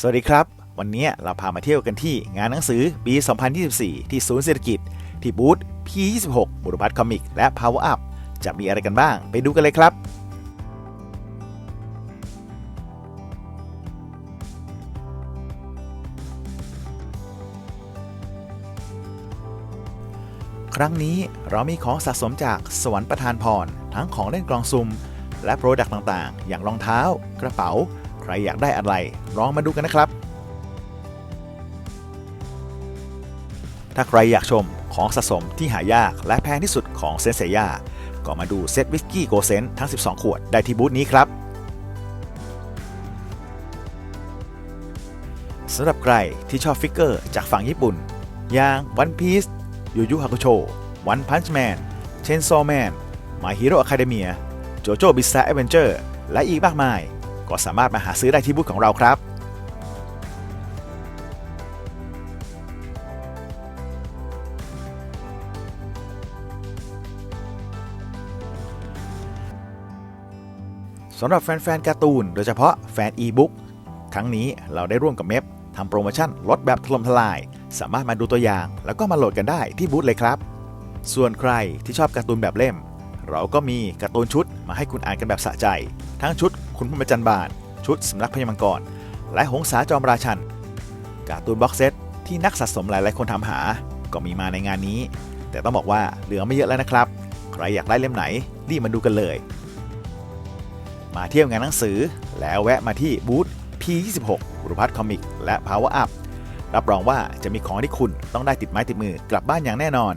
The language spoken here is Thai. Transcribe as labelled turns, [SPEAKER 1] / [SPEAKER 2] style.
[SPEAKER 1] สวัสดีครับ วันนี้เราพามาเที่ยวกันที่งานหนังสือปี 2024 ที่ศูนย์เศรษฐกิจ ที่บูธ P26 บุรพัฒน์คอมิกและ Power Up จะมีอะไรกันบ้าง ไปดูกันเลยครับครั้งนี้เรามีของสะสมจากสวรรค์ประทานพร ทั้งของเล่นกลองซุ่มและโปรดักต์ต่างๆ อย่างรองเท้า กระเป๋า ใครอยากได้อะไรลองมาดูกันนะครับ ถ้าใครอยากชมของสะสมที่หายากและแพงที่สุดของเซนเซย่าก็มาดูเซตวิสกี้โกเซนทั้ง 12 ขวดได้ที่บูธนี้ครับสำหรับใครที่ชอบฟิกเกอร์จากฝั่งญี่ปุ่น อย่าง One Piece ยูยูฮาคุโช One Punch Man Chainsaw Man My Hero Academia JoJo Bizarre Adventure และอีกมากมาย ก็สามารถมาหาซื้อได้ที่บูธของเราครับ สำหรับแฟนๆการ์ตูน โดยเฉพาะแฟนอีบุ๊กครั้งนี้เราได้ร่วมกับเมฟทำโปรโมชั่นลดแบบถล่มทลาย สามารถมาดูตัวอย่าง แล้วก็มาโหลดกันได้ที่บูธเลยครับ ส่วนใครที่ชอบการ์ตูนแบบเล่ม เราก็มีการ์ตูนชุดมาให้คุณอ่านกันแบบสะใจ ทั้งชุด คุณพรหมจันบานชุดสำนักพญามังกร และหงสาจอมราชันการ์ตูนบ็อกเซตที่นักสะสมหลายๆคนทำหา ก็มีมาในงานนี้ แต่ต้องบอกว่าเหลือไม่เยอะแล้วนะครับ ใครอยากได้เล่มไหนรีบมาดูกันเลย มาเที่ยวงานหนังสือแล้วแวะมาที่บูธ P26 บุรพัฒน์คอมิกและ Power Up รับรองว่าจะมีของที่คุณต้องได้ติดไม้ติดมือกลับบ้านอย่างแน่นอน